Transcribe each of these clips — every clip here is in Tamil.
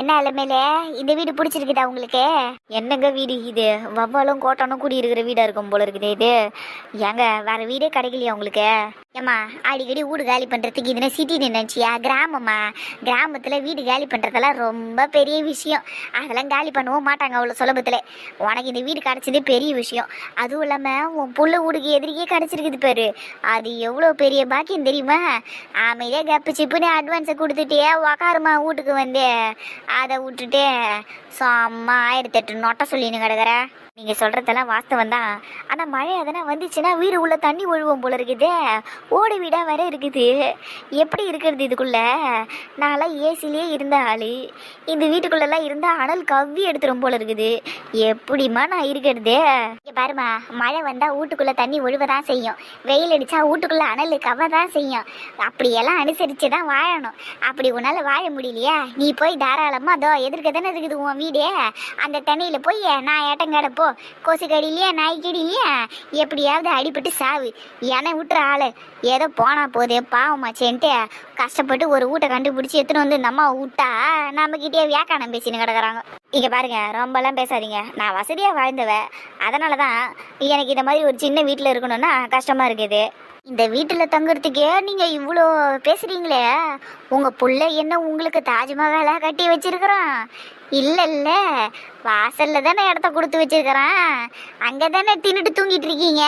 என்ன அலமேல? இந்த வீடு பிடிச்சிருக்குதா உங்களுக்கு? என்னங்க வீடு இது? வவ்வாலும் கோட்டனும் கூடி இருக்கிற வீடா இருக்கும் போல இருக்குது இது. ஏங்க வேற வீடே கிடைக்கலையா உங்களுக்கு? ஏம்மா அடிக்கடி வீடு காலி பண்ணுறதுக்கு இதுனா சிட்டி நினைச்சியா? கிராமம்மா. கிராமத்தில் வீடு காலி பண்ணுறதெல்லாம் ரொம்ப பெரிய விஷயம். அதெல்லாம் காலி பண்ணவும் மாட்டாங்க அவ்வளோ சுலபத்தில். உனக்கு இந்த வீடு கிடச்சதே பெரிய விஷயம். அதுவும் இல்லாமல் உன் புள்ள வீடுக்கு எதிரிக்கே கிடச்சிருக்குது பாரு. அது எவ்வளோ பெரிய பாக்கியம் தெரியுமா? அமைதியாக கப்பு சிப்புன்னு அட்வான்ஸை கொடுத்துட்டே உக்காருமா வீட்டுக்கு வந்து. அதை விட்டுட்டு சும்மா ஆயிரத்தி எட்டு நொட்டை சொல்லின்னு கிடக்குற நீங்கள் சொல்கிறதெல்லாம் வாஸ்தவம் தான். ஆனால் மழை எதனா வந்துச்சுன்னா வீடு உள்ள தண்ணி ஒழுவோம் போல இருக்குதே. ஓடு வீடாக வேற இருக்குது. எப்படி இருக்கிறது இதுக்குள்ள? நான்லாம் ஏசிலேயே இருந்த ஆள். இந்த வீட்டுக்குள்ளெல்லாம் இருந்தால் அனல் கவ்வி எடுத்துரும் போல இருக்குது. எப்படிம்மா நான் இருக்கிறதே? இங்கே பாருமா மழை வந்தால் வீட்டுக்குள்ளே தண்ணி ஒழுவ தான் செய்யும். வெயில் அடித்தா வீட்டுக்குள்ளே அனல் கவ தான் செய்யும். அப்படியெல்லாம் அனுசரித்து தான் வாழணும். அப்படி உன்னால் வாழ முடியலையா? நீ போய் தாராளமாக அதோ எதிர்க்க தானே இருக்குது உன் வீடே? அந்த தண்ணியில் போய் நான் ஏட்டங்காட போ கொசு கடியிலையா நாய் எப்படியாவது அடிபட்டு சாவு. என விட்டுற ஆளு. ஏதோ போனா போதே பாவமாச்சேன்ட்டு கஷ்டப்பட்டு ஒரு வீட்டை கண்டுபிடிச்சி எடுத்துன்னு வந்து நம்ம விட்டா நம்மக்கிட்டே வியாக்கானம் பேசின்னு கிடக்குறாங்க. இங்கே பாருங்க ரொம்பலாம் பேசாதீங்க. நான் வசதியாக வாழ்ந்தவ அதனால தான் எனக்கு இந்த மாதிரி ஒரு சின்ன வீட்டில் இருக்கணும்னா கஷ்டமாக இருக்குது. இந்த வீட்டில் தங்குறதுக்கே நீங்கள் இவ்வளோ பேசுகிறீங்களே உங்கள் பிள்ளை என்ன உங்களுக்கு தாஜ்மஹாலாக கட்டி வச்சிருக்கிறான்? இல்லை இல்லை வாசலில் தானே இடத்த கொடுத்து வச்சிருக்கிறான். அங்கே தானே தின்னுட்டு தூங்கிட்டு இருக்கீங்க?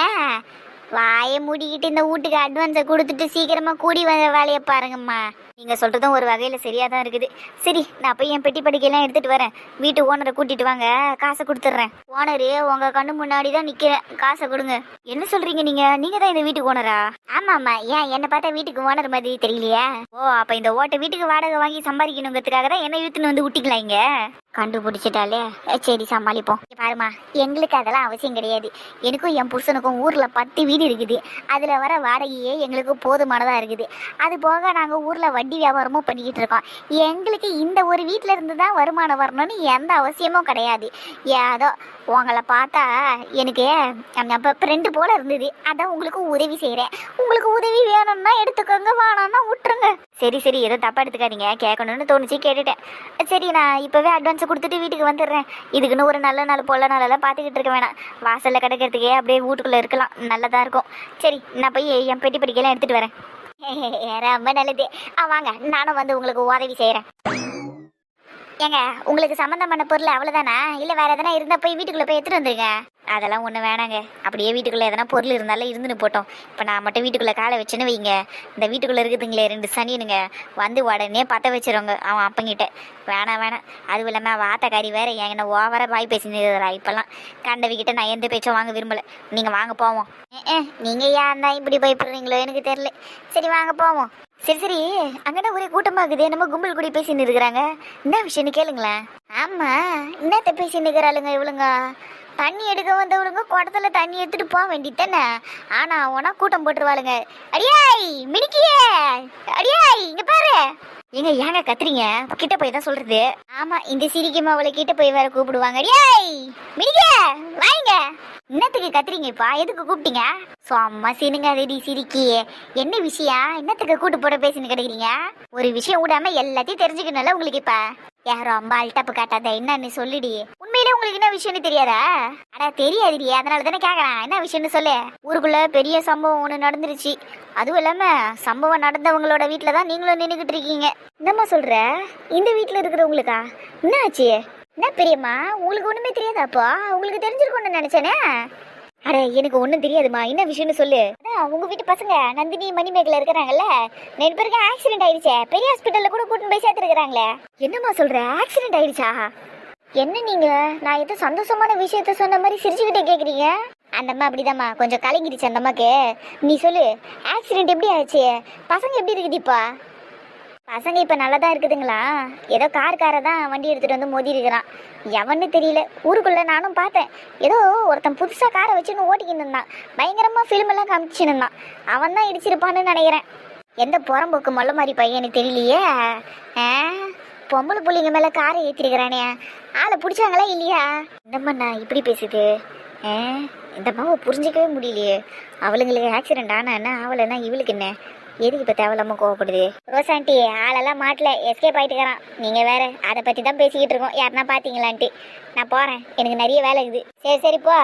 வாயை மூடிக்கிட்டு இந்த வீட்டுக்கு அட்வான்ஸை கொடுத்துட்டு சீக்கிரமா கூடி வந்த வேலையை பாருங்கம்மா. நீங்க சொல்றதும் ஒரு வகையில சரியாக தான் இருக்குது. சரி நான் போய் என் பெட்டி படிக்கையெல்லாம் எடுத்துகிட்டு வரேன். வீட்டு ஓனரை கூட்டிட்டு வாங்க. காசை கொடுத்துட்றேன். ஓனரு உங்க கண்ணு முன்னாடி தான் நிக்கிறேன். காசை கொடுங்க. என்ன சொல்றீங்க நீங்க? நீங்க தான் இந்த வீட்டுக்கு ஓனரா ஆமாம்மா. ஏன் என்னை பார்த்தா வீட்டுக்கு ஓனர் மாதிரி தெரியலையா? ஓ அப்போ இந்த ஓட்டை வீட்டுக்கு வாடகை வாங்கி சம்பாதிக்கணுங்கிறதுக்காக தான் என்ன இழுத்துன்னு வந்து விட்டிக்கலாம் இங்கே? கண்டுபிடிச்சிட்டாலே. சரி சமாளிப்போம். பாருமா எங்களுக்கு அதெல்லாம் அவசியம் கிடையாது. எனக்கும் என் புருஷனுக்கும் ஊரில் பத்து வீடு இருக்குது. அதில் வர வாடகையே எங்களுக்கு போதுமானதாக இருக்குது. அது போக நாங்கள் ஊரில் வட்டி வியாபாரமும் பண்ணிக்கிட்டு இருக்கோம். எங்களுக்கு இந்த ஒரு வீட்டில் இருந்து தான் வருமானம் வரணும்னு எந்த அவசியமும் கிடையாது. ஏதோ உங்களை பார்த்தா எனக்கு நம்ம ஃப்ரெண்டு போல இருந்தது. அதான் உங்களுக்கு உதவி செய்கிறேன் உங்களுக்கு உதவி வேணும்னா எடுத்துக்கோங்க வேணாம்னா விட்டுருங்க. சரி சரி ஏதோ தப்பாக எடுத்துக்காதீங்க. கேட்கணும்னு தோணுச்சு கேட்டுட்டேன். சரி நான் இப்போவே அட்வான்ஸ் கொடுத்துட்டு வீட்டுக்கு வந்துடுறேன். இதுக்குன்னு ஒரு நல்ல நாள் போல நாளெல்லாம் பார்த்துக்கிட்டு இருக்க வேணாம். வாசலில் கிடக்கிறதுக்கே அப்படியே வீட்டுக்குள்ளே இருக்கலாம். நல்லதாக இருக்கும். சரி நான் போய் என் பெட்டி படிக்கலாம் எடுத்துகிட்டு வரேன். ரொம்ப நல்லது. ஆ வாங்க நானும் வந்து உங்களுக்கு உதவி செய்கிறேன் ஏங்க உங்களுக்கு சம்மந்தமான பொருள் அவ்வளோதானா இல்லை வேற எதனா இருந்தால் போய் வீட்டுக்குள்ளே போய் எடுத்துட்டு வந்துருங்க. அதெல்லாம் ஒன்றும் வேணாங்க. அப்படியே வீட்டுக்குள்ளே எதனா பொருள் இருந்தாலும் இருந்துன்னு போட்டோம். இப்போ நான் மட்டும் வீட்டுக்குள்ளே காலை வச்சுன்னு வைங்க. இந்த வீட்டுக்குள்ளே இருக்குதுங்களே ரெண்டு சனினுங்க. வந்து உடனே பற்ற வச்சிருவாங்க அவன் அப்பங்கிட்ட. வேணாம் வேணாம் அதுவும் இல்லாமல் வாத்தக்காரி வேற என்ன ஓவராக வாய் பேசினுறா இப்போல்லாம். கண்டவிக்கிட்ட நான் எந்த பேச்சும் வாங்க விரும்பலை. நீங்கள் வாங்க போவோம். நீங்கள் ஏன் இருந்தால் இப்படி பயப்படுறீங்களோ எனக்கு தெரியல. சரி வாங்க போவோம். சரி சரி. அங்கன ஒரே கூட்டமா இருக்குது நம்ம கும்பல் கூடி பேசின்னு இருக்கிறாங்க. என்ன விஷயம்னு கேளுங்களேன். ஆமா. என்னத்த பேசின்னு இருக்கிறாளுங்க இவளுங்க? தண்ணி எடுக்க வந்தவளுங்க குடத்துல தண்ணி எடுத்துட்டு போக வேண்டித்தானே ஆனா அவனா கூட்டம் போட்டுருவாளுங்க. அடியாய் மினிக்கியே! அடியாய் இங்க பாரு. ஏங்க ஏங்க கத்துறீங்க? கிட்ட போய் தான் சொல்றது. ஆமா இந்த சிரிக்கும் அவளை கிட்ட போய் வேற கூப்பிடுவாங்க. அடியாய் மினிக்க வாங்க. என்னத்துக்கு கத்துறீங்கப்பா எதுக்கு கூப்பிட்டீங்க? சும்மா சினுங்க ரெடி சிரிக்கி. என்ன விஷயம்? என்னத்துக்கு கூட்டு போட பேசின்னு கிடைக்கிறீங்க? ஒரு விஷயம் விடாம எல்லாத்தையும் தெரிஞ்சுக்கணும்ல உங்களுக்கு இப்ப. யாரோ ரொம்ப அல்டப்பு காட்டாத என்னன்னு சொல்லிடி. உண்மையிலே உங்களுக்கு என்ன விஷயம்னு தெரியாதா? அட தெரியாதுடி. அதனால தானே கேட்கறேன் என்ன விஷயம்னு சொல்லு. ஊருக்குள்ள பெரிய சம்பவம் ஒன்று நடந்துருச்சு. அதுவும் இல்லாம சம்பவம் நடந்தவங்களோட வீட்டுல தான் நீங்களும் நின்றுகிட்டு இருக்கீங்க. என்னம்மா சொல்ற? இந்த வீட்டில் இருக்கிறவங்களுக்கா? என்ன ஆச்சு? என்ன பெரியம்மா? உங்களுக்கு ஒண்ணுமே தெரியாதாப்பா உங்களுக்கு தெரிஞ்சிருக்கும்னு நினைச்சேனே. அட எனக்கு ஒன்றும் தெரியாதுமா. என்ன விஷயம்னு சொல்லு. அதான் உங்க வீட்டு பசங்க நந்தினி மணிமேகலை இருக்கிறாங்கல்ல? ரெண்டு பேருக்கு ஆக்சிடென்ட் ஆயிடுச்சே. பெரிய ஹாஸ்பிட்டல்ல கூட கூட்டிட்டு போய் சேர்த்துருக்காங்களே என்னம்மா சொல்ற? ஆக்சிடென்ட் ஆயிடுச்சா? என்ன நீங்க? நான் ஏதோ சந்தோஷமான விஷயத்த சொன்ன மாதிரி சிரிச்சுக்கிட்டே கேக்குறீங்க. அந்த அம்மா அப்படிதாம்மா. கொஞ்சம் கலங்கிடுச்சு அந்த அம்மாக்கு. நீ சொல்லு ஆக்சிடென்ட் எப்படி ஆச்சு? பசங்க எப்படி இருக்குது இப்போ? பசங்க இப்போ நல்லா தான் இருக்குதுங்களா? ஏதோ கார் காரை தான் வண்டி எடுத்துகிட்டு வந்து மோதி இருக்கிறான் எவன்னு தெரியல. ஊருக்குள்ளே நானும் பார்த்தேன். ஏதோ ஒருத்தன் புதுசாக காரை வச்சுன்னு ஓட்டிக்கின்னு இருந்தான். பயங்கரமாக ஃபிலிம் எல்லாம் காமிச்சுன்னு இருந்தான். அவன் தான் இடிச்சிருப்பான்னு நினைக்கிறேன். எந்த புறம்போக்கு மொல்ல மாதிரி பையனு தெரியலையே? ஆ? பொம்பளை புள்ளிங்க மேலே காரை ஏற்றிருக்கிறானே ஆளை பிடிச்சாங்களா இல்லையா? என்னம்மா இப்படி பேசுது? ஆ? இந்த மாவை புரிஞ்சிக்கவே முடியலையே. அவளுங்களுக்கு ஆக்சிடென்ட் ஆனா என்ன அவளைன்னா இவளுக்கு என்ன? எதுக்கு இப்போ தேவையில்லாம கோவப்படுது? ரோசாண்டி ஆளெல்லாம் மாட்டல. எஸ்கேப் ஆயிட்டுக்கிறான் நீங்க வேற அதை பத்தி தான் பேசிக்கிட்டு இருக்கோம். யாருன்னா பாத்தீங்களான்ட்டு நான் போறேன். எனக்கு நிறைய வேலை இருக்குது. சரி சரி போ.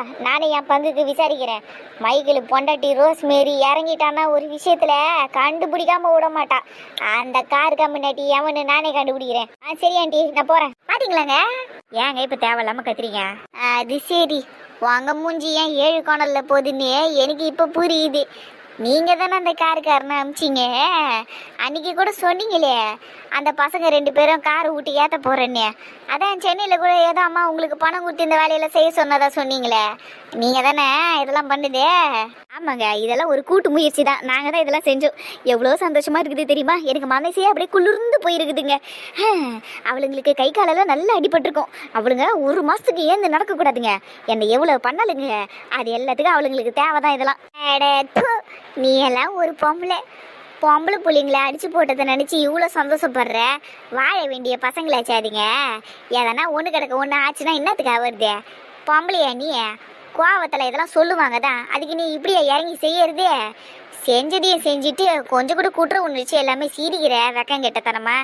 என் பங்குக்கு விசாரிக்கிறேன். மைக்கிள் பொண்டாட்டி ரோஸ் மேரி இறங்கிட்டான்னா ஒரு விஷயத்துல கண்டுபிடிக்காம விட மாட்டா. அந்த கார் கம்பெனாட்டி எவனு நானே கண்டுபிடிக்கிறேன். ஆ சரி ஆண்டி நான் போறேன். பாத்தீங்களாங்க? ஏங்க இப்போ தேவையில்லாம கத்துறீங்க அது சரி. உங்க மூஞ்சி ஏன் ஏழு கோணல்ல போகுதுன்னு எனக்கு இப்ப புரியுது. நீங்க தானே அந்த காருக்காரனை அமிச்சிங்க? அன்னைக்கு கூட சொன்னீங்களே அந்த பசங்க ரெண்டு பேரும் கார் ஊட்டி ஏத்த போறேன்னு. அதான் சென்னையில் கூட ஏதோ அம்மா உங்களுக்கு பணம் கொடுத்து இந்த வேலையில செய்ய சொன்னதா சொன்னீங்களே. நீங்க தானே இதெல்லாம் பண்ணுதே. ஆமாங்க இதெல்லாம் ஒரு கூட்டு முயற்சி தான். நாங்கள் தான் இதெல்லாம் செஞ்சோம். எவ்வளோ சந்தோஷமா இருக்குது தெரியுமா? எனக்கு மனசே அப்படியே குளிர்ந்து போயிருக்குதுங்க. அவளுங்களுக்கு கை காலெல்லாம் நல்லா அடிபட்டிருக்கும். அவளுங்க ஒரு மாசத்துக்கு ஏந்து நடக்கக்கூடாதுங்க. என்னை எவ்வளோ பண்ணலுங்க அது எல்லாத்துக்கும் அவளுங்களுக்கு தேவை தான் இதெல்லாம் நீ எல்லாம் ஒரு பொம்பளை. பொம்பளை பிள்ளைங்களை அடித்து போட்டதை நினச்சி இவ்வளோ சந்தோஷப்படுற? வாழ வேண்டிய பசங்களாச்சாதீங்க எதனா ஒன்று கிடக்க ஒன்று ஆச்சுன்னா என்னத்துக்கு வருது? பொம்பளையா நீ? கோவத்தில் இதெல்லாம் சொல்லுவாங்க தான். அதுக்கு நீ இப்படியா இறங்கி செய்யறதே? செஞ்சதையும் செஞ்சுட்டு கொஞ்சம் கூட குற்ற உணர்ச்சி எல்லாமே சீரிக்கிற வெக்கம் கெட்டத்தனமா?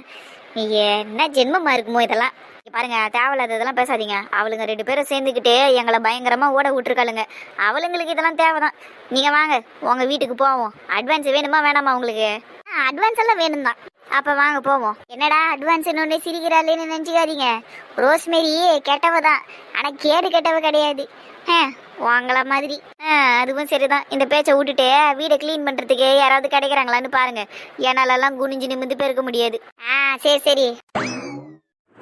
நீ என்ன ஜென்மமாக இருக்குமோ இதெல்லாம்? பாருங்க தேவையில்லாத இதெல்லாம் பேசாதீங்க. அவளுங்க ரெண்டு பேரும் சேர்ந்துக்கிட்டே எங்களை பயங்கரமா ஓட விட்டுருக்காளுங்க. அவளுங்களுக்கு இதெல்லாம் தேவைதான். நீங்க வாங்க உங்க வீட்டுக்கு போவோம். அட்வான்ஸ் வேணுமா வேணாமா உங்களுக்கு? அட்வான்ஸ் எல்லாம் வேணும் தான் அப்ப வாங்க போவோம். என்னடா அட்வான்ஸ் இன்னொன்னு சிரிக்கிறாளேன்னு நினைச்சுக்காதீங்க. ரோஸ்மேரி கெட்டவ தான் ஆனா கேடு கெட்டவ கிடையாது. ஆ, உங்கள மாதிரி. அதுவும் சரிதான். இந்த பேச்சை விட்டுட்டு வீடை க்ளீன் பண்றதுக்கு யாராவது கிடைக்கிறாங்களான்னு பாருங்க. என்னாலெல்லாம் குனிஞ்சு நிமிந்து பெருக்க முடியாது. ஆ சரி சரி.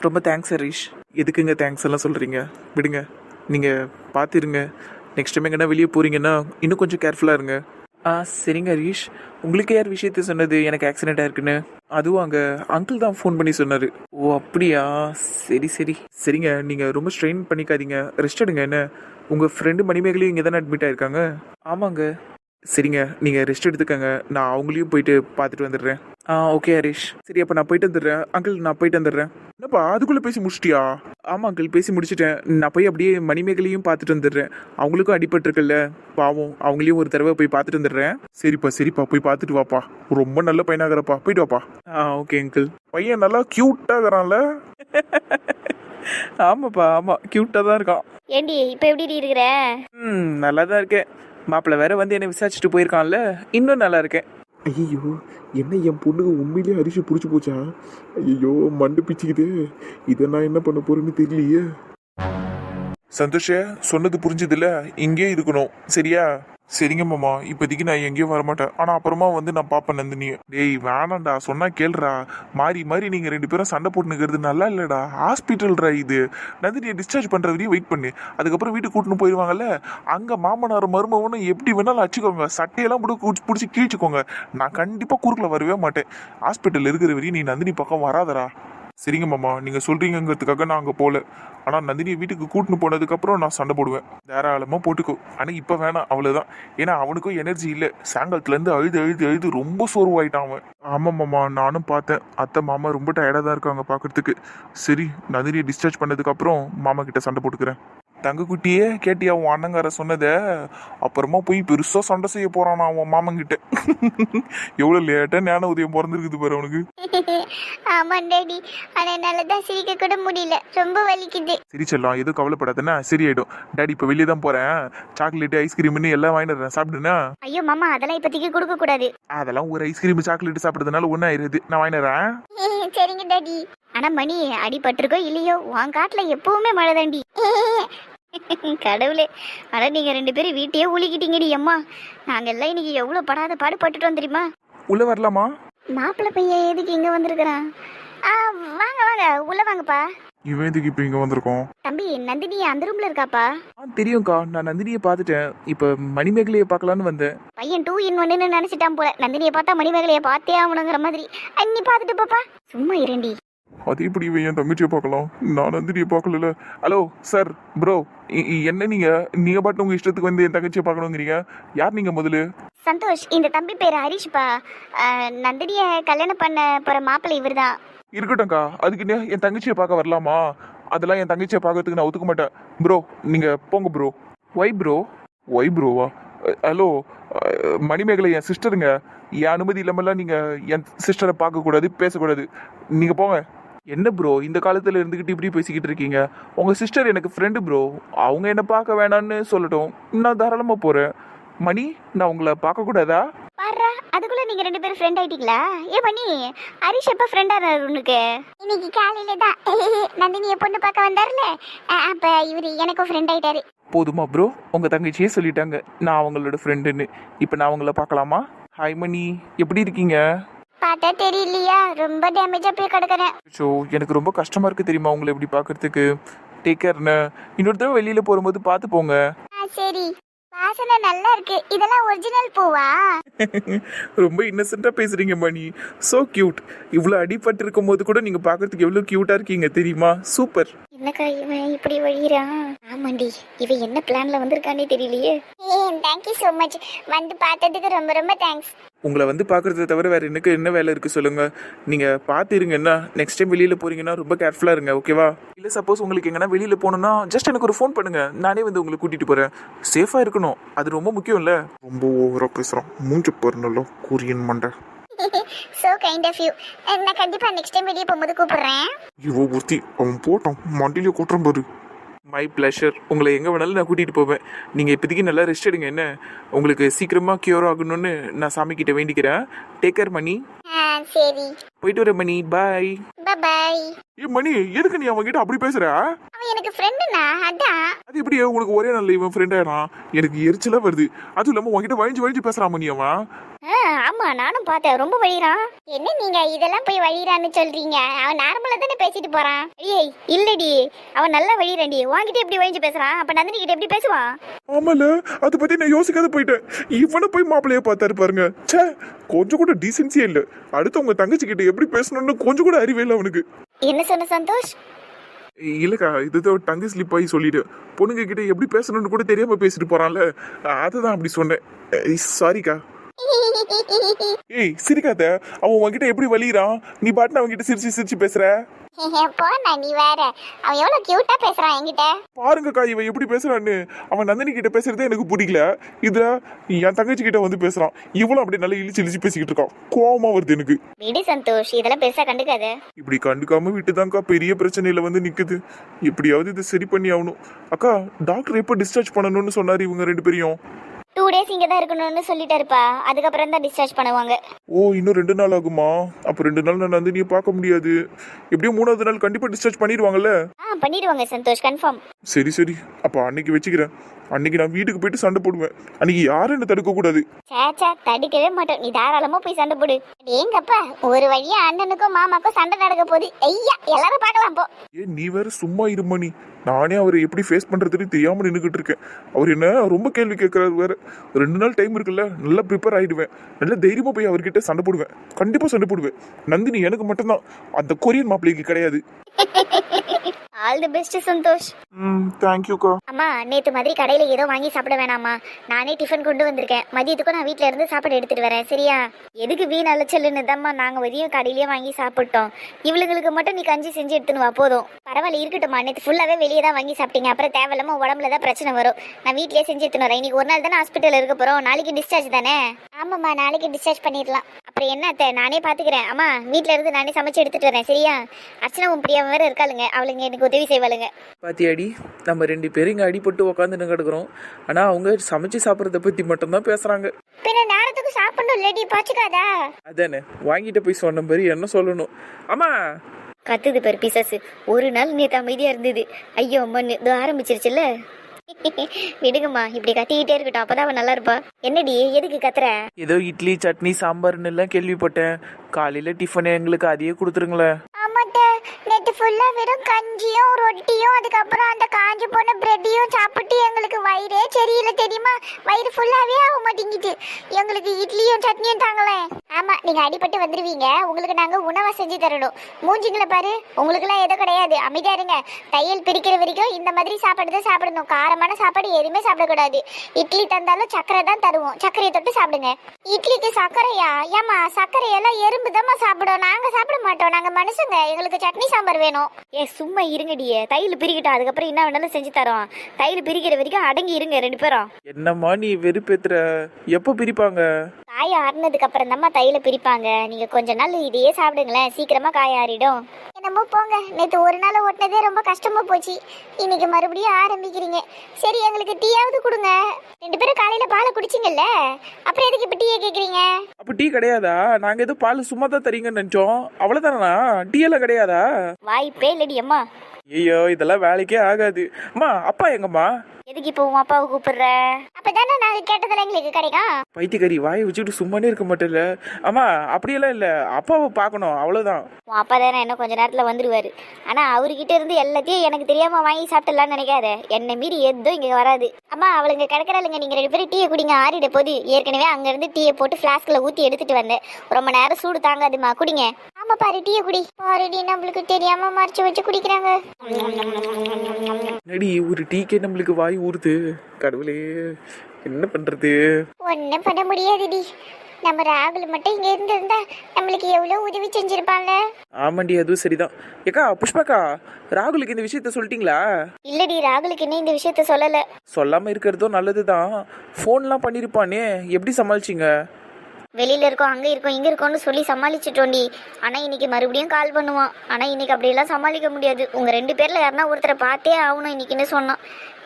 ரொம்ப தேங்க்ஸ் ஹரீஷ். எதுக்குங்க தேங்க்ஸ் எல்லாம் சொல்கிறீங்க விடுங்க. நீங்கள் பார்த்துருங்க நெக்ஸ்ட் டைம் எங்கன்னா வெளியே போகிறீங்கன்னா இன்னும் கொஞ்சம் கேர்ஃபுல்லாக இருங்க. ஆ சரிங்க ஹரீஷ். உங்களுக்கு யார் விஷயத்த சொன்னது? எனக்கு ஆக்சிடென்ட் ஆயிருக்குன்னு. அதுவும் அங்கே அங்கிள் தான் ஃபோன் பண்ணி சொன்னார். ஓ அப்படியா? சரி சரி. சரிங்க நீங்கள் ரொம்ப ஸ்ட்ரெயின் பண்ணிக்காதீங்க. ரெஸ்ட் எடுங்க என்ன? உங்கள் ஃப்ரெண்டு மணிமேகலையும் இங்கே தானே அட்மிட் ஆயிருக்காங்க? ஆமாங்க. சரிங்க நீங்கள் ரெஸ்ட் எடுத்துக்கங்க. நான் அவங்களையும் போயிட்டு பார்த்துட்டு வந்துடுறேன். ஆ ஓகே ஹரிஷ். சரி அப்போ நான் போயிட்டு வந்துடுறேன். அங்கிள் நான் போயிட்டு வந்துடுறேன். என்னப்பா அதுக்குள்ளே பேசி முடிச்சிட்டியா? ஆமாம் அங்கிள் பேசி முடிச்சிட்டேன். நான் போய் அப்படியே மணிமேகலையும் பார்த்துட்டு வந்துடுறேன். அவங்களுக்கும் அடிபட்டிருக்குல்ல. பாவம் அவங்களையும் ஒரு தடவை போய் பார்த்துட்டு வந்துடுறேன். சரிப்பா சரிப்பா போய் பார்த்துட்டு வாப்பா. ரொம்ப நல்ல பையனாகிறப்பா. போயிட்டு வாப்பா. ஆ ஓகே அங்கிள். பையன் நல்லா க்யூட்டாகிறான்ல ஆமாப்பா ஆமாம் க்யூட்டாக தான் இருக்கான். ஏண்டி இப்ப எப்படி இருக்கிற? ம் நல்லா தான் இருக்கேன். மாப்பிள்ளை வேற வந்து என்னை விசாரிச்சுட்டு போயிருக்கான்ல. இன்னும் நல்லா இருக்கேன். ஐயோ என்ன என் பொண்ணுக்கு உண்மையிலேயே அரிசி பிடிச்சி போச்சா? ஐயோ மண்டு பிச்சுக்குதே இதை நான் என்ன பண்ண போறேன்னு தெரியலையே. சந்தோஷ சொன்னது புரிஞ்சதில்ல இங்கே இருக்கணும் சரியா? சரிங்க மாமா இப்போதைக்கு நான் எங்கேயும் வரமாட்டேன். ஆனால் அப்புறமா வந்து நான் பாப்பேன் நந்தினி டேய் வேணாம்டா சொன்னா கேளுடா. மாறி மாறி நீங்க ரெண்டு பேரும் சண்டை போட்டுனுக்கிறது நல்லா இல்லடா. ஹாஸ்பிட்டல்டா இது. நந்தினியை டிஸ்சார்ஜ் பண்ற வரையும் வெயிட் பண்ணு. அதுக்கப்புறம் வீட்டுக்கு கூட்டின்னு போயிடுவாங்கல்ல அங்க மாமனார் மருமகனும் எப்படி வேணாலும் அச்சுக்கோங்க சட்டையெல்லாம் கூட பிடிச்சி கீழ்ச்சிக்கோங்க. நான் கண்டிப்பா குறுக்கில் வரவே மாட்டேன். ஹாஸ்பிட்டல் இருக்கிற வரையும் நீ நந்தினி பக்கம் வராதரா சரிங்க மாமா நீங்க சொல்றீங்கிறதுக்காக நான் அங்க போல. ஆனா நந்தினியை வீட்டுக்கு கூட்டின்னு போனதுக்கு அப்புறம் நான் சண்டை போடுவேன். தாராளமா போட்டுக்கோ. ஆனா இப்ப வேணாம் அவ்வளவுதான். ஏன்னா அவனுக்கும் எனர்ஜி இல்ல. சாயங்காலத்துல இருந்து அழுது அழுது அழுது ரொம்ப சோர்வாயிட்டான் அவன். ஆமா மாமா நானும் பார்த்தேன். அத்தை மாமா ரொம்ப டயர்டா தான் இருக்காங்க பாக்குறதுக்கு. சரி நந்தினியை டிஸ்சார்ஜ் பண்ணதுக்கு அப்புறம் மாமா கிட்ட சண்டை போட்டுக்கிறேன். தங்கக்குட்டியே கேட்டியா உன் அண்ணங்கார சொன்னதை? அப்புறமா போய் பெருசா சண்டை செய்ய போறான் அவன் மாமன் கிட்ட எவ்வளவு லேட்டா ஞான உதயம் பிறந்திருக்குது பாரு அவனுக்கு. ஆமா டேடி. என்னால் தான் சிரிக்க கூட முடியல. ரொம்ப வலிக்குது. சரி செல்லம் எதுவும் கவலைப்படாதுன்னா சரியாயிடும். டாடி இப்போ வெளியே தான் போறேன். சாக்லேட் ஐஸ்கிரீம்னு எல்லாம் வாங்கிடுறேன் சாப்பிடுனா ஐயோ மாமா அதெல்லாம் இப்போதைக்கு கொடுக்க கூடாது. அதெல்லாம் ஒரு ஐஸ்கிரீம் சாக்லேட் சாப்பிட்றதுனால ஒன்றும் ஆயிருது. நான் வாங்கிடுறேன் சரிங்க டாடி. ஆனா மணி அடிபட்டிருக்கோ இல்லையோ? உன் காட்டுல எப்பவுமே மழை தாண்டி. கடவுளே. ஆனா நீங்க ரெண்டு பேரும் வீட்டையே உலுக்கிட்டீங்கடி அம்மா. நாங்க எல்லாம் இன்னைக்கு எவ்வளவு படாத பாடு பட்டுட்டோம் தெரியுமா? உள்ள வரலாமா? மாப்பிள்ளை பையன் எதுக்கு இங்கே வந்திருக்கிறான்? வாங்க வாங்க. உள்ள வாங்கப்பா. இவன் எதுக்கு இப்போ இங்கே வந்திருக்கோம் தம்பி நந்தினி அந்த ரூம்ல இருக்காப்பா. தெரியும்க்கா. நான் நந்தினியை பார்த்துட்டேன். இப்போ மணிமேகலையை பார்க்கலான்னு வந்தேன். பையன் டூ இன் ஒன்னு நினைச்சிட்டான் போல. நந்தினியை பார்த்தா மணிமேகலையை பார்த்தே ஆகணுங்கிற மாதிரி. அண்ணி பார்த்துட்டு பாப்பா. சும்மா இரண்டி அது இவன் என் தங்கச்சியை பார்க்கலாம்? நான் நந்தினியை பார்க்கல ஹலோ சார் ப்ரோ என்ன நீங்க? நீங்க பாட்டு உங்க இஷ்டத்துக்கு வந்து என் தங்கச்சியை பார்க்கணுங்கிறீங்க? யார் நீங்க முதல்ல? சந்தோஷ் இந்த தம்பி பேர் ஹரிஷ்பா. நந்தினியை கல்யாணம் பண்ண போற மாப்பிள்ளை இவர்தான். இருக்கட்டும்க்கா அதுக்கு என்ன என் தங்கச்சியை பார்க்க வரலாமா? அதெல்லாம் என் தங்கச்சியை பார்க்கறதுக்கு நான் ஒத்துக்க மாட்டேன். ப்ரோ நீங்க போங்க ப்ரோ ஒய் ப்ரோ ஒய் ப்ரோவா ஹலோ மணிமேகலை என் சிஸ்டருங்க என் அனுமதி இல்லாமலாம் நீங்க என் சிஸ்டரை பார்க்க கூடாது பேசக்கூடாது. நீங்க போங்க. என்ன ப்ரோ இந்த காலத்தில் இருந்துக்கிட்டு இப்படி பேசிக்கிட்டு இருக்கீங்க. உங்கள் சிஸ்டர் எனக்கு ஃப்ரெண்டு ப்ரோ அவங்க என்ன பார்க்க வேணான்னு சொல்லட்டும். நான் தாராளமாக போகிறேன் மணி நான் உங்களை பார்க்கக்கூடாதா பாடுறா அதுக்குள்ள நீங்க ரெண்டு பேரும் ஃப்ரெண்ட் ஆயிட்டீங்களா? ஏ பண்ணி ஹரிஷ் எப்ப ஃப்ரெண்டா உனக்கு? இன்னைக்கு காலையில தான். நந்தினியை பொண்ணு பார்க்க வந்தார்ல? அப்ப இவரு எனக்கும் ஃப்ரெண்ட் ஆயிட்டாரு. போதுமா ப்ரோ உங்கள் தங்கச்சியே சொல்லிட்டாங்க. நான் அவங்களோட ஃப்ரெண்டுன்னு இப்போ நான் அவங்கள பார்க்கலாமா? ஹாய் மணி எப்படி இருக்கீங்க? பார்த்தா தெரியலையா? ரொம்ப டேமேஜா போய் கிடக்குறேன். ஸோ எனக்கு ரொம்ப கஷ்டமாக இருக்குது தெரியுமா உங்களை இப்படி பார்க்கறதுக்கு? டேக் கேர்ண்ணே இன்னொரு தடவை வெளியில் போகும்போது பார்த்து போங்க. சரி. வாசனை நல்லா இருக்கு. இதெல்லாம் ஒரிஜினல் பூவா? ரொம்ப இன்னசென்ட்டாக பேசுகிறீங்க மணி ஸோ க்யூட் இவ்வளோ அடிபட்டு இருக்கும் போது கூட நீங்கள் பார்க்கறதுக்கு எவ்வளோ க்யூட்டாக இருக்கீங்க தெரியுமா? சூப்பர் என்னக்கா இவன் இப்படி வழியிறான்? ஆமாண்டி இவன் என்ன பிளான்ல வந்திருக்கானே தெரியலையே. ஏ தேங்க்யூ ஸோ மச் வந்து பார்த்ததுக்கு ரொம்ப ரொம்ப தேங்க்ஸ் உங்களை வந்து பார்க்குறத தவிர வேறு எனக்கு என்ன வேலை இருக்குது சொல்லுங்கள் நீங்கள் பார்த்து இருங்க என்ன நெக்ஸ்ட் டைம் வெளியில் போகிறீங்கன்னா ரொம்ப கேர்ஃபுல்லாக இருங்க ஓகேவா இல்லை சப்போஸ் உங்களுக்கு எங்கன்னா வெளியில் போகணுன்னா ஜஸ்ட் எனக்கு ஒரு ஃபோன் பண்ணுங்கள் நானே வந்து உங்களை கூட்டிகிட்டு போகிறேன் சேஃபாக இருக்கணும். அது ரொம்ப முக்கியம் இல்லை ரொம்ப ஓவரா பேசுறான். மூஞ்ச நல்லா கொரியன் மண்டை. ஸோ கைண்ட் ஆஃப் யூ நான் கண்டிப்பா நெக்ஸ்ட் டைம் வெளியே போகும்போது கூப்பிடுறேன். இவ ஒருத்தி அவன் போட்டான். மண்டியில கொட்டுறான் பாரு. மை ப்ளஷர் உங்களை எங்கே வேணாலும் நான் கூட்டிகிட்டு போவேன். நீங்கள் இப்போதைக்கு நல்லா ரெஸ்ட் எடுங்க என்ன? உங்களுக்கு சீக்கிரமாக க்யூர் ஆகணும்னு நான் சாமிக்கிட்ட வேண்டிக்கிறேன். Take care Mani. சரி. போயிட்டு வரேன் மணி. பாய் பாய் ஏ மணி எதுக்கு நீ அவன்கிட்ட அப்படி பேசுற? அவன் எனக்கு ஃப்ரெண்டுண்ணா அதான். அது எப்படி உனக்கு ஒரே நல்ல இவன் ஃப்ரெண்ட் ஆயிடான் எனக்கு எரிச்சலா வருது. அதுவும் இல்லாம உன்கிட்ட வழிஞ்சு வழிஞ்சு பேசுறான் மணி அவன். ஆமா நானும் பார்த்தேன். ரொம்ப வழியிறான் என்ன நீங்க இதெல்லாம் போய் வழிறான்னு சொல்றீங்க? அவன் நார்மலா தானே பேசிட்டு போறான். ஏய் இல்லடி. அவன் நல்லா வழியிறான்டி வாங்கிட்டு எப்படி வழிஞ்சு பேசுறான்? அப்ப நந்தினி கிட்ட எப்படி பேசுவான் ஆமால அதை பத்தி நான் யோசிக்காத போயிட்டேன். இவனை போய் மாப்பிள்ளைய பார்த்தாரு பாருங்க. ச்சே கொஞ்சம் கூட டீசென்சியே இல்ல. அடுத்து உங்க தங்கச்சி கிட்ட எப்படி பேசணும்னு கொஞ்சம் கூட அறிவே இல்லை அவனுக்கு. என்ன சொன்ன சந்தோஷ்? இல்லக்கா இதுதான் டங்கு ஸ்லிப் ஆகி சொல்லிட்டு. பொண்ணுங்க கிட்ட எப்படி பேசணும்னு கூட தெரியாம பேசிட்டு போறான்ல. அதுதான் அப்படி சொன்னேன். சாரிக்கா ஏய் சிரிக்காத. அவன் உன்கிட்ட எப்படி வலிறான்? நீ பாட்டுன்னு அவன்கிட்ட சிரிச்சு சிரிச்சு பேசுற? போனா நீ வேற. அவன் கியூட்டா பேசுறான் என்கிட்ட. பாருங்கக்கா இவன் எப்படி பேசுறான்னு. அவன் நந்தினி கிட்ட பேசுறதே எனக்கு பிடிக்கல. இதுல என் தங்கச்சி கிட்ட வந்து பேசுறான். இவளும் அப்படியே நல்லா இழிச்சு இழிச்சு பேசிக்கிட்டு இருக்கான். கோவமா வருது எனக்கு. விடு சந்தோஷ். இதெல்லாம் பெருசா கண்டுக்காத. இப்படி கண்டுக்காம விட்டுதான்க்கா பெரிய பிரச்சனையில வந்து நிக்குது. எப்படியாவது இதை சரி பண்ணி ஆகணும். அக்கா டாக்டர் எப்போ டிஸ்சார்ஜ் பண்ணணும்னு சொன்னாரு இவங்க ரெண்டு பேரையும்? டூ டேஸ் இங்க தான் இருக்கணும்னு சொல்லிட்டாருப்பா. அதுக்கப்புறம் தான் டிஸ்சார்ஜ் பண்ணுவாங்க. ஓ இன்னும் ரெண்டு நாள் ஆகுமா? அப்போ ரெண்டு நாள் நான் நந்தினியை பார்க்க முடியாது. எப்படியும் மூணாவது நாள் கண்டிப்பா டிஸ்சார்ஜ் பண்ணிடுவாங்கல்ல? ஆ பண்ணிடுவாங்க சந்தோஷ் கன்ஃபார்ம் சரி சரி. அப்போ அன்னைக்கு வச்சுக்கிறேன். அன்னைக்கு நான் வீட்டுக்கு போயிட்டு சண்டை போடுவேன். அன்னைக்கு யாரும் என்ன தடுக்க கூடாது. சேச்சா தடுக்கவே மாட்டோம். நீ தாராளமா போய் சண்டை போடு. ஏங்கப்பா ஒரு வழியா அண்ணனுக்கும் மாமாக்கும் சண்டை நடக்க போகுது. ஐயா எல்லாரும் பார்க்கலாம் போ. ஏன் நீ வேற சும்மா இருமணி நானே அவரை எப்படி ஃபேஸ் பண்றதுன்னு தெரியாம நின்றுகிட்டு இருக்கேன். அவர் என்ன ரொம்ப கேள்வி கேட்கறாரு வேற. ரெண்டு நாள் டைம் இருக்குல்ல நல்லா ப்ரிப்பேர் ஆயிடுவேன். நல்லா தைரியமா போய் அவர்கிட்ட சண்டை போடுவேன். கண்டிப்பா சண்டை போடுவேன். நந்தினி எனக்கு மட்டும்தான். அந்த கொரியன் மாப்பிள்ளைக்கு கிடையாது. All the best Santhosh. ம் தேங்க்யூக்கா அம்மா நேத்து மாதிரி கடையில ஏதோ வாங்கி சாப்பிட வேணாமா நானே டிஃபன் கொண்டு வந்திருக்கேன். மதியத்துக்கும் நான் வீட்ல இருந்து சாப்பாடு எடுத்துட்டு வரேன். சரியா? எதுக்கு வீண் அலைச்சல்னு தான்மா நாங்க மதியம் கடையிலேயே வாங்கி சாப்பிட்டோம். இவளுங்களுக்கு மட்டும் நீ கஞ்சி செஞ்சு எடுத்துன்னு வா போதும். பரவாயில்ல இருக்கட்டும்மா. நேத்து ஃபுல்லாவே வெளியே தான் வாங்கி சாப்பிட்டீங்க. அப்புறம் தேவையில்லாம உடம்புல தான் பிரச்சனை வரும். நான் வீட்லயே செஞ்சு எடுத்துன்னு வரேன். இன்னைக்கு ஒரு நாள் தானே ஹாஸ்பிட்டல் இருக்க போறோம். நாளைக்கு டிஸ்சார்ஜ் தானே? ஆமாம்மா நாளைக்கு டிஸ்சார்ஜ் பண்ணிடலாம். அப்புறம் என்ன அத்தை? நானே பாத்துக்கிறேன். அம்மா வீட்ல இருந்து நானே சமைச்சு எடுத்துட்டு வரேன். சரியா? அர்ச்சனாவும் பிரியாவும் வேற இருக்காளுங்க. அவளுங்க எனக்கு உதவி செய்வாளுங்க. பாத்தியாடி நம்ம ரெண்டு பேரும் இங்கே அடிபட்டு உக்காந்துன்னு கிடக்குறோம் ஆனால் அவங்க சமைச்சு சாப்பிட்றத பற்றி மட்டும்தான் பேசுகிறாங்க பின்ன நேரத்துக்கு சாப்பிடணும் லேடி பாச்சுக்காதா அதானே வாங்கிட்டு போய் சொன்ன மாதிரி என்ன சொல்லணும்? ஆமா கத்துது பாரு பிசாசு. ஒரு நாள் நேத்து அமைதியா இருந்தது. ஐயோ அம்மன்னு. இதோ ஆரம்பிச்சிருச்சுல்ல? விடுங்கம்மா இப்படி கத்திக்கிட்டே இருக்கட்டும். அப்பதான் அவன் நல்லா இருப்பா. என்னடி எதுக்கு கத்துற? ஏதோ இட்லி சட்னி சாம்பார்னு எல்லாம் கேள்விப்பட்டேன். காலையில் டிஃபன் எங்களுக்கு அதையே கொடுத்துருங்களேன். ஆமாட்ட. நேற்று ஃபுல்லா வெறும் கஞ்சியும் ரொட்டியும் அதுக்கப்புறம் அந்த காஞ்சி போன பிரெட்டையும் சாப்பிட்டு எங்களுக்கு வயிறே சரியில்லை தெரியுமா? வயிறு ஃபுல்லாவே ஆக மாட்டேங்குது. எங்களுக்கு இட்லியும் சட்னியும் தாங்களே ஆமாம் நீங்கள் அடிபட்டு வந்துருவீங்க. உங்களுக்கு நாங்க உணவை செஞ்சு தரணும். மூஞ்சிங்களை பாரு. உங்களுக்குலாம் எதுவும் கிடையாது. அமைதியாக இருங்க. தையல் பிரிக்கிற வரைக்கும் இந்த மாதிரி சாப்பாடு தான் சாப்பிடணும். காரமான சாப்பாடு எதுவுமே சாப்பிடக்கூடாது. இட்லி தந்தாலும் சர்க்கரை தான் தருவோம். சர்க்கரையை தொட்டு சாப்பிடுங்க. இட்லிக்கு சர்க்கரையா? ஏமா சர்க்கரையெல்லாம் எறும்பு தான் சாப்பிடும். நாங்க சாப்பிட மாட்டோம். நாங்க மனுஷங்க. எங்களுக்கு சட்னி சட்னி சாம்பார் வேணும். ஏ சும்மா இருங்கடியே தையல் பிரிக்கட்டும். அதுக்கப்புறம் என்ன வேணாலும் செஞ்சு தரோம். தையல் பிரிக்கிற வரைக்கும் அடங்கி இருங்க ரெண்டு பேரும். என்னம்மா நீ வெறுப்பேத்துற? எப்போ பிரிப்பாங்க? காய் ஆறுனதுக்கு அப்புறம் தாம்மா தையில பிரிப்பாங்க. நீங்க கொஞ்ச நாள் இதையே சாப்பிடுங்களேன். சீக்கிரமா காய் ஆறிடும். என்னமோ போங்க. நேத்து ஒரு நாள் ஓட்டினதே ரொம்ப கஷ்டமா போச்சு. இன்னைக்கு மறுபடியும் ஆரம்பிக்கிறீங்க. சரி எங்களுக்கு டீயாவது கொடுங்க. ரெண்டு பேரும் காலையில பாலை குடிச்சிங்கல்ல? அப்புறம் எதுக்கு இப்ப டீயை கேக்குறீங்க? அப்போ டீ கிடையாதா? நாங்கள் ஏதோ பால் சும்மா தான் தரீங்கன்னு நினச்சோம். அவ்வளோதானா டீ எல்லாம் கிடையாதா? வாய்ப்பே இல்லடி அம்மா. ஐயோ இதெல்லாம் வேலைக்கே ஆகாது. அம்மா அப்பா எங்கம்மா? எதுக்கு இப்போ உன் அப்பாவை கூப்பிடுற? அப்பதானே நாங்க கேட்டதுல எங்களுக்கு கிடைக்கும். பைத்தியக்காரி வாயை வச்சுக்கிட்டு சும்மானே இருக்க மாட்டேல அம்மா அப்படியெல்லாம் இல்லை. அப்பாவை பார்க்கணும் அவ்வளோதான் உன் அப்பா தானே இன்னும் கொஞ்ச நேரத்தில் வந்துடுவார் ஆனால் அவர்கிட்ட இருந்து எல்லாத்தையும் எனக்கு தெரியாமல் வாங்கி சாப்பிட்டுலான்னு நினைக்காத. என்னை மீறி எதுவும் இங்கே வராது. அம்மா அவளுங்க கிடக்குறாளுங்க. நீங்க ரெண்டு பேரும் டீயை குடிங்க. ஆறிட போது ஏற்கனவே அங்க இருந்து டீயை போட்டு பிளாஸ்க்ல ஊத்தி எடுத்துட்டு வந்தேன். ரொம்ப நேரம் சூடு தாங்காதுமா. குடிங்க. ஆமா பாரு டீயை குடி. பாருடி நம்மளுக்கு தெரியாம மறைச்சு வச்சு குடிக்கிறாங்க. நடி ஒரு டீக்கே நம்மளுக்கு வாய் ஊறுது. கடவுளே என்ன பண்ணுறது ஒன்றும் பண்ண முடியாதுடி. நம்ம ராகுல் மட்டும் இங்க இருந்திருந்தா நம்மளுக்கு எவ்வளவு உதவி செஞ்சிருப்பான்ல? ஆமாண்டி அதுவும் சரிதான். ஏக்கா புஷ்பாக்கா ராகுலுக்கு இந்த விஷயத்த சொல்லிட்டீங்களா? இல்லடி ராகுலுக்கு இன்னும் இந்த விஷயத்த சொல்லல. சொல்லாமல் இருக்கிறதும் நல்லது தான் ஃபோன்லாம் பண்ணியிருப்பானே எப்படி சமாளிச்சிங்க? வெளியில் இருக்கோம் அங்கே இருக்கோம் இங்கே இருக்கோம்னு சொல்லி சமாளிச்சிட்டோண்டி. ஆனால் இன்னைக்கு மறுபடியும் கால் பண்ணுவான். ஆனால் இன்னைக்கு அப்படியெல்லாம் சமாளிக்க முடியாது. உங்கள் ரெண்டு பேரில் யாருன்னா ஒருத்தரை பார்த்தே ஆகணும் இன்னைக்குன்னு சொன்னான்.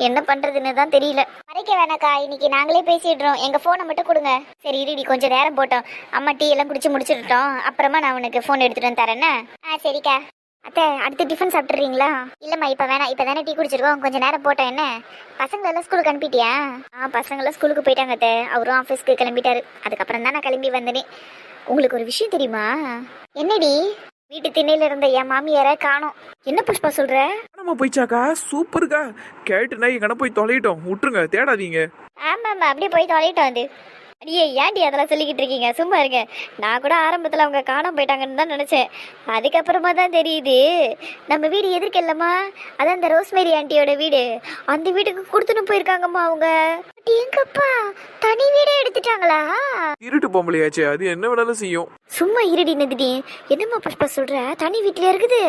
என்ன பண்ணுறதுன்னு தான் தெரியல. மறைக்க வேணாக்கா இன்னைக்கு நாங்களே பேசிடுறோம். எங்கள் ஃபோனை மட்டும் கொடுங்க. சரி இருடி கொஞ்சம் நேரம் போட்டோம். அம்மா டீ எல்லாம் குடிச்சு முடிச்சுட்டோம் அப்புறமா நான் உனக்கு ஃபோன் எடுத்துகிட்டு வந்து தரேன்னே ஆ சரிக்கா. அத்தை அடுத்து டிஃபன் சாப்பிட்றீங்களா இல்லம்மா இப்ப வேணாம். இப்ப தானே டீ குடிச்சிருக்கோம். கொஞ்சம் நேரம் போட்டோம். என்ன? பசங்களை எல்லாம் ஸ்கூலுக்கு அனுப்பிட்டியா? ஆ பசங்களாம் ஸ்கூலுக்கு போயிட்டாங்க அத்தை. அவரும் ஆஃபீஸ்க்கு கிளம்பிட்டாரு. அதுக்கப்புறம் தான் நான் கிளம்பி வந்தேனே. உங்களுக்கு ஒரு விஷயம் தெரியுமா? என்னடி? வீட்டு திண்ணையில இருந்த என் மாமியார காணோம். என்ன புஷ்பா சொல்ற? நம்ம போயிச்சாக்கா. சூப்பருக்கா கேட்டுனா எங்கன்னா போய் தொலையிட்டோம். விட்டுருங்க. தேடாதீங்க. ஆமாம்மா அப்படியே போய் தொலைட்டோம் அது. அடியே ஏன்டி அதெல்லாம் சொல்லிக்கிட்டு இருக்கீங்க? சும்மா இருங்க. நான் கூட ஆரம்பத்தில் அவங்க காணாம போயிட்டாங்கன்னு தான் நினச்சேன். அதுக்கப்புறமா தான் தெரியுது. நம்ம வீடு எதிர்க்கு இல்லம்மா அதான் அந்த ரோஸ்மேரி ஆண்டியோட வீடு. அந்த வீட்டுக்கு கொடுத்துன்னு போயிருக்காங்கம்மா அவங்க. எங்கப்பா? தனி வீடே எடுத்துட்டாங்களா? இருட்டு பொம்பளையாச்சே அது என்ன வேணாலும் செய்யும். சும்மா இருடி நதினி என்னம்மா புஷ்பா சொல்ற? தனி வீட்டில் இருக்குது.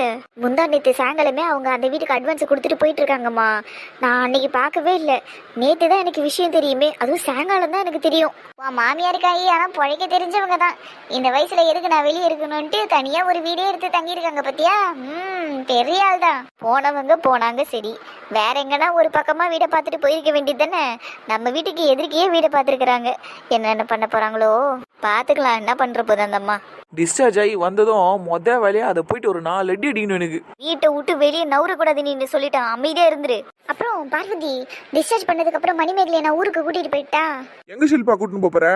முந்தா நேத்து சாயங்காலமே அவங்க அந்த வீட்டுக்கு அட்வான்ஸ் கொடுத்துட்டு போயிட்டு இருக்காங்கம்மா நான் அன்னைக்கு பார்க்கவே இல்லை. நேத்து தான் எனக்கு விஷயம் தெரியுமே. அதுவும் சாயங்காலம் தான் எனக்கு தெரியும். உன் மாமியாருக்காயி ஆனா பொழைக்க தெரிஞ்சவங்க தான். இந்த வயசுல எதுக்கு நான் வெளியே இருக்கணும்ட்டு தனியா ஒரு வீடே எடுத்து தங்கியிருக்காங்க பத்தியா? ம் பெரிய ஆள் தான். போனவங்க போனாங்க சரி. வேற எங்கன்னா ஒரு பக்கமா வீடை பார்த்துட்டு போயிருக்க வேண்டியது தானே? நம்ம வீட்டுக்கு எதிர்க்கையே வீடை பார்த்துருக்குறாங்க. என்னென்ன பண்ண போறாங்களோ? பார்த்துக்கலாம். என்ன பண்ற போது அந்த அம்மா? டிஸ்சார்ஜ் ஆகி வந்ததும் மொத வேலையா அதை போயிட்டு ஒரு நாலு அடி அடிக்கணும் எனக்கு. வீட்டை விட்டு வெளியே நவுறக்கூடாது நீ சொல்லிட்டான். அமைதியா இருந்துரு. அப்புறம் பார்வதி டிஸ்சார்ஜ் பண்ணதுக்கு அப்புறம் மணிமேகலை நான் ஊருக்கு கூட்டிட்டு போயிட்டா? எங்க ஷில்பா கூட்டின்னு போற?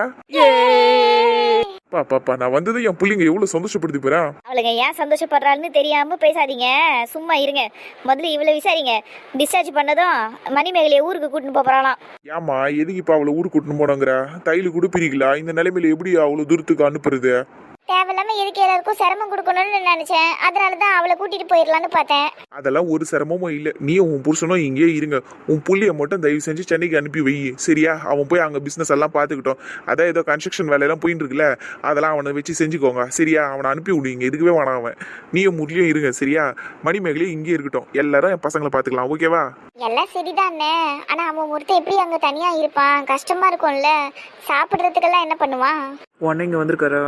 பா பாப்பா நான் வந்தது என் புள்ளைங்க எவ்வளவு சந்தோஷப்படுத்தி போறேன் அவளுங்க ஏன் சந்தோஷப்படுறாள்னு தெரியாம பேசாதீங்க. சும்மா இருங்க. முதல்ல இவ்வளவு விசாரிங்க. டிஸ்சார்ஜ் பண்ணதும் மணிமேகலையை ஊருக்கு கூட்டின்னு போறாளாம். ஏமா எதுக்கு இப்ப அவளை ஊருக்கு கூட்டின்னு போனாங்கிற? தையல் கூட பிரிக்கலாம் இந்த நிலைமையில எப்படி அவ்வளவு தூரத்துக்கு அனுப்புறது? தேவையில்லாம எதுக்கு எல்லாருக்கும் சிரமம் கொடுக்கணும்னு நினைச்சேன். அதனால தான் அவளை கூட்டிட்டு போயிடலான்னு பார்த்தேன். அதெல்லாம் ஒரு சிரமமும் இல்ல. நீயும் உன் புருஷனும் இங்கேயே இருங்க. உன் புள்ளைய மட்டும் தயவு செஞ்சு சென்னைக்கு அனுப்பி வை. சரியா? அவன் போய் அங்க பிசினஸ் எல்லாம் பாத்துக்கிட்டோம் அதான் ஏதோ கன்ஸ்ட்ரக்ஷன் வேலையெல்லாம் போயிட்டு இருக்குல்ல? அதெல்லாம் அவனை வச்சு செஞ்சுக்கோங்க. சரியா? அவனை அனுப்பி விடுவீங்க இதுக்குவே வேணாம் அவன். நீயும் முரளியும் இருங்க. சரியா? மணிமேகலையும் இங்கே இருக்கட்டும். எல்லாரும் என் பசங்களை பாத்துக்கலாம் ஓகேவா எல்லாம் சரிதானே ஆனா அவன் ஒருத்தன் எப்படி அங்க தனியா இருப்பான்? கஷ்டமா இருக்கும்ல. சாப்பிடுறதுக்கெல்லாம் என்ன பண்ணுவான்? உடனே இங்கே வந்திருக்காரா?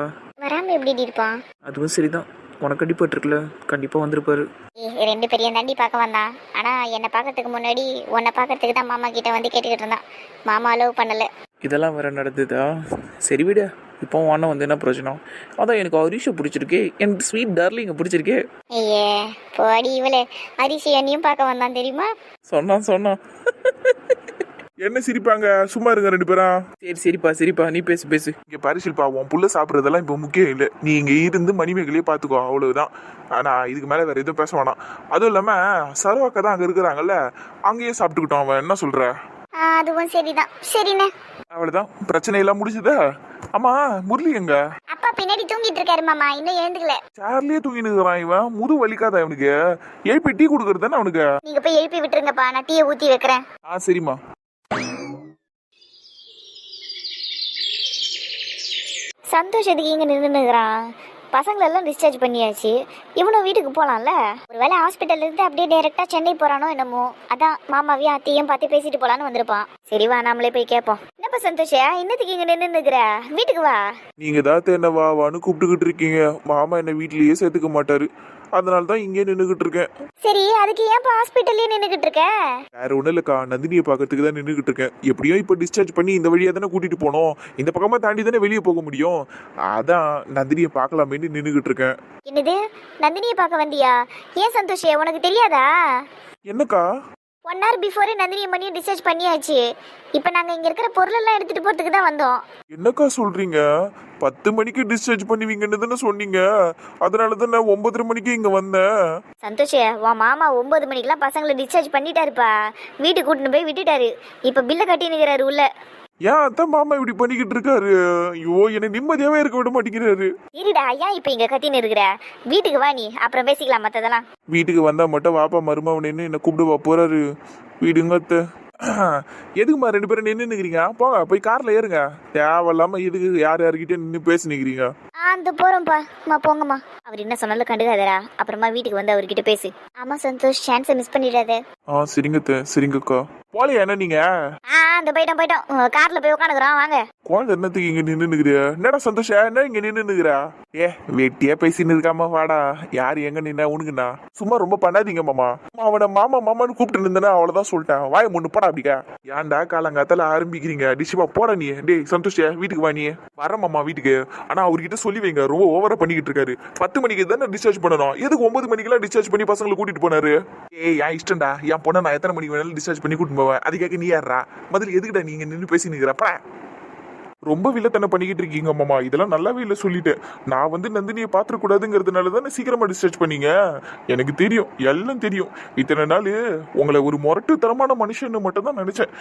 வராம எப்படி இருப்பான் அதுவும் சரிதான். உனக்கு அடிபட்டிருக்குல்ல கண்டிப்பாக வந்திருப்பாரு. ஏய், ரெண்டு பெரிய தாண்டி பார்க்க வந்தான் ஆனா என்னை பார்க்கறதுக்கு முன்னாடி உன்னை பார்க்கறதுக்கு தான் மாமா கிட்ட வந்து கேட்டுக்கிட்டு இருந்தான். மாமா அலோவ் பண்ணல. இதெல்லாம் வேற நடந்ததா? சரி விடு. இப்போ அண்ணன் வந்து என்ன பிரயோஜனம்? அதான் எனக்கு ஹரிஷை பிடிச்சிருக்கே. எனக்கு ஸ்வீட் டார்லிங்க பிடிச்சிருக்கே. ஐயே போடி இவளே. அரிசி என்னையும் பார்க்க வந்தான் தெரியுமா? சொன்னான் சொன்னான். என்ன சிரிப்பாங்க? சும்மா இருங்க ரெண்டு பேரும் சரி சரிப்பா சரிப்பா. நீ பேசு பேசு. இங்க பாரு ஷில்பா உன் புள்ள சாப்பிட்றதெல்லாம் இப்போ முக்கியம் இல்லை. நீ இங்க இருந்து மணிமேகலையே பாத்துக்கோ அவ்வளவுதான். ஆனா இதுக்கு மேல வேற எதுவும் பேச வேணாம். அதுவும் இல்லாம சரவாக்கா தான் அங்க இருக்கிறாங்கல்ல அங்கேயே சாப்பிட்டுக்கிட்டோம் அவன். என்ன சொல்ற? ஆ, அதுவும் சரிதான். சரிண்ணே. அவ்வளவுதான். பிரச்சனை எல்லாம் முடிஞ்சுதா? ஆமா முரளி எங்க? அப்பா பின்னாடி தூங்கிட்டு இருக்காரு மாமா. இன்னும் எழுந்துக்கல. சேர்லயே தூங்கிட்டு இருக்கிறான் இவன். முது வலிக்காத அவனுக்கு எழுப்பி டீ கொடுக்கறது தானே அவனுக்கு? நீங்க போய் எழுப்பி விட்டுருங்கப்பா. நான் டீயை ஊத்தி வைக்கிறேன். ஆ சரிம்மா. சந்தோஷ் எதுக்கு இங்கே நின்றுனுக்குறான் பசங்களெல்லாம் டிஸ்சார்ஜ் பண்ணியாச்சு. இவனும் வீட்டுக்கு போகலாம்ல ஒரு வேலை ஹாஸ்பிட்டல்லேருந்து அப்படியே டேரெக்டாக சென்னை போகிறானோ என்னமோ. அதான் மாமாவையும் அத்தையும் பார்த்து பேசிட்டு போகலான்னு வந்திருப்பான். சரி வா நாமளே போய் கேட்போம் என்னப்பா சந்தோஷா? இன்னத்துக்கு இங்கே நின்று வீட்டுக்கு வா. நீங்கள் தான் என்ன வா வான்னு கூப்பிட்டுக்கிட்டு இருக்கீங்க. மாமா என்னை வீட்லேயே சேர்த்துக்க மாட்டாரு. அதனால தான் இங்கே நின்றுகிட்டு இருக்கேன் சரி அதுக்கு ஏன்ப்பா ஹாஸ்பிட்டல்லே நின்றுக்கிட்டு இருக்க வேற ஒன்றும் இல்லைக்கா நந்தினியை பார்க்கறதுக்கு தான் நின்றுகிட்டு இருக்கேன் எப்படியும் இப்போ டிஸ்சார்ஜ் பண்ணி இந்த வழியாக தானே கூட்டிட்டு போனோம். இந்த பக்கமாக தாண்டி தானே வெளியே போக முடியும். அதான் நந்தினியை பார்க்கலாமேன்னு நின்றுகிட்டு இருக்கேன் என்னது? நந்தினியை பார்க்க வந்தியா? ஏன் சந்தோஷ் உனக்கு தெரியாதா? என்னக்கா? ஒன் ஹவர் பிஃபோரே நந்தினியை மணியும் டிஸ்சார்ஜ் பண்ணியாச்சு. இப்போ நாங்கள் இங்கே இருக்கிற பொருளெல்லாம் எடுத்துகிட்டு போகிறதுக்கு தான் வந்தோம். என்னக்கா சொல்றீங்க? பத்து மணிக்கு டிஸ்சார்ஜ் பண்ணுவீங்கன்னு தானே சொன்னீங்க. அதனால தான் நான் ஒன்பதரை மணிக்கு இங்க வந்தேன் சந்தோஷ் உன் மாமா ஒம்பது மணிக்கெலாம் பசங்களை டிஸ்சார்ஜ் பண்ணிட்டாருப்பா. வீட்டுக்கு கூட்டின்னு போய் விட்டுட்டாரு. இப்போ பில்லை கட்டி நிற்கிறாரு உள்ள. ஏன் அதான் மாமா இப்படி பண்ணிக்கிட்டு இருக்காரு? ஐயோ என்னை நிம்மதியாவே இருக்க விட மாட்டேங்கிறாரு. இருடா ஏன் இப்போ இங்கே கத்தின்னு இருக்கிற? வீட்டுக்கு வா நீ அப்புறம் பேசிக்கலாம் மற்றதெல்லாம் வீட்டுக்கு வந்தா மட்டும் வாப்பா மருமவனேன்னு என்ன கூப்பிடுவா போறாரு. வீடுங்க அத்தை. எதுக்குமா ரெண்டு பேரும் நின்று நிக்கிறீங்க? போங்க போய் கார்ல ஏறுங்க. தேவையில்லாம எதுக்கு யார் யாருக்கிட்டே நின்று பேசி நிக்கிறீங்க. அந்த போகிறோம்ப்பா அம்மா போங்கம்மா. அவர் என்ன சொன்னாலும் கண்டுக்காதரா அப்புறமா வீட்டுக்கு வந்து அவர்கிட்ட பேசு. ஆமாம் சந்தோஷ். சான்ஸை மிஸ் பண்ணிடாத. ஆ சரிங்க சரிங்கக்கா போலையா என்ன நீங்க? ஆ அந்த போயிட்டோம் போயிட்டோம் காரில் போய் உட்காந்துக்கிறோம் வாங்க. குழந்தை என்னத்துக்கு இங்க நின்று நிக்கிறியா என்னடா சந்தோஷா என்ன இங்க நின்று நிக்கிறா? ஏ வெட்டியா பேசின்னு இருக்காம வாடா. யார் எங்க நின்னா உனக்குண்ணா சும்மா ரொம்ப பண்ணாதீங்க மாமா. அவனை மாமா மாமான்னு கூப்பிட்டு இருந்தேன்னா அவ்வளவுதான் சொல்லிட்டேன். வாய முன்னு போடா. அப்படிக்கா ஏன்டா காலங்காத்தால ஆரம்பிக்கிறீங்க? டிஷிபா போட நீ. டேய் சந்தோஷியா வீட்டுக்கு வா நீ. வரமாம்மா மாமா வீட்டுக்கு. ஆனா அவர்கிட்ட சொல்லி வைங்க. ரொம்ப ஓவரா பண்ணிக்கிட்டு இருக்காரு. பத்து மணிக்கு தானே டிஸ்சார்ஜ் பண்ணணும்? எதுக்கு ஒன்பது மணிக்கெல்லாம் டிஸ்சார்ஜ் பண்ணி பசங்களை கூட்டிட்டு போனாரு? ஏய் என் இஷ்டம்டா. என் பொண்ணை நான் எத்தனை மணிக்கு வேணாலும் டிஸ்சார்ஜ் பண்ணி கூட்டிட்டு போவேன். அதுக்காக நீ யாரா முதல்ல எதுக்குடா நீங்க நின்று பேசி நிக்கிறப்ப ரொம்ப வில்லத்தனை பண்ணிக்கிட்டு இருக்கீங்க மாமா இதெல்லாம் நல்லாவே இல்லை சொல்லிட்டேன் நான் வந்து நந்தினியை பார்த்துருக்கூடாதுங்கிறதுனால தானே சீக்கிரமாக டிஸ்டர்ச் பண்ணீங்க? எனக்கு தெரியும் எல்லாம் தெரியும். இத்தனை நாள் உங்களை ஒரு முரட்டுத்தனமான மனுஷன்னு மட்டும் தான் நினைச்சேன்.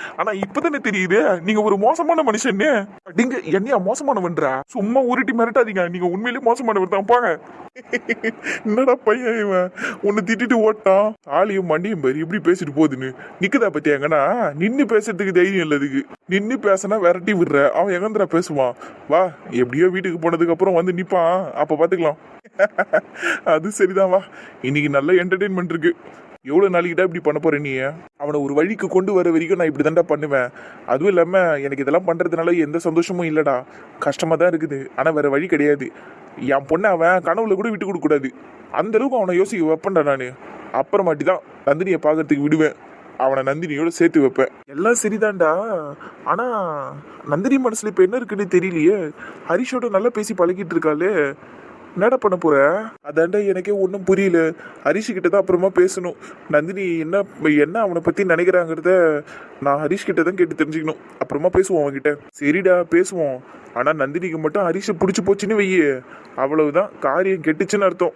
இப்போ தானே தெரியுது நீங்கள் ஒரு மோசமான மனுஷன்னு. அப்படிங்க என்னையா மோசமானவன்றா? சும்மா உருட்டி மிரட்டாதீங்க. நீங்கள் உண்மையிலேயே மோசமானவர் தான் போங்க. என்னடா பையன் இவன்? உன்னை திட்டிட்டு ஓட்டான். ஆளையும் மண்டியும் பாரு இப்படி பேசிட்டு போகுதுன்னு. நிக்குதா பத்தியாங்கண்ணா நின்று பேசுறதுக்கு தைரியம் இல்லை அதுக்கு. பேசினா விரட்டி விடுற. அவன் எங்க எங்கந்திரா பேசுவான் வா எப்படியோ வீட்டுக்கு போனதுக்கு அப்புறம் வந்து நிற்பான் அப்போ பார்த்துக்கலாம் அது சரிதான் வா. இன்னைக்கு நல்ல என்டர்டெயின்மெண்ட் இருக்கு. எவ்வளோ நாளைக்கிட்ட இப்படி பண்ண போற நீ? அவனை ஒரு வழிக்கு கொண்டு வர வரைக்கும் நான் இப்படி தான்டா பண்ணுவேன். அதுவும் இல்லாம எனக்கு இதெல்லாம் பண்றதுனால எந்த சந்தோஷமும் இல்லைடா. கஷ்டமா தான் இருக்குது. ஆனா வேற வழி கிடையாது. என் பொண்ணை அவன் கனவுல கூட விட்டு கொடுக்க அந்தளவுக்கு அந்த அளவுக்கு அவனை யோசிக்க வைப்பேன்டா நான். அப்புறமாட்டி தான் நந்தினியை பார்க்கறதுக்கு விடுவேன். அவனை நந்தினியோட சேர்த்து வைப்பேன். எல்லாம் சரிதான்டா. ஆனா நந்தினி மனசுல இப்ப என்ன இருக்குன்னு தெரியலையே. ஹரிஷோட நல்லா பேசி பழகிட்டு இருக்காளே. என்னடா பண்ண போற? அதாண்டா எனக்கே ஒன்றும் புரியல. ஹரிஷ் கிட்ட தான் அப்புறமா பேசணும். நந்தினி என்ன என்ன அவனை பத்தி நினைக்கிறாங்கிறத நான் ஹரிஷ் கிட்ட தான் கேட்டு தெரிஞ்சுக்கணும். அப்புறமா பேசுவோம் அவன்கிட்ட. சரிடா பேசுவோம். ஆனா நந்தினிக்கு மட்டும் ஹரிஷை பிடிச்சி போச்சுன்னு வையே. அவ்வளவுதான். காரியம் கெட்டுச்சுன்னு அர்த்தம்.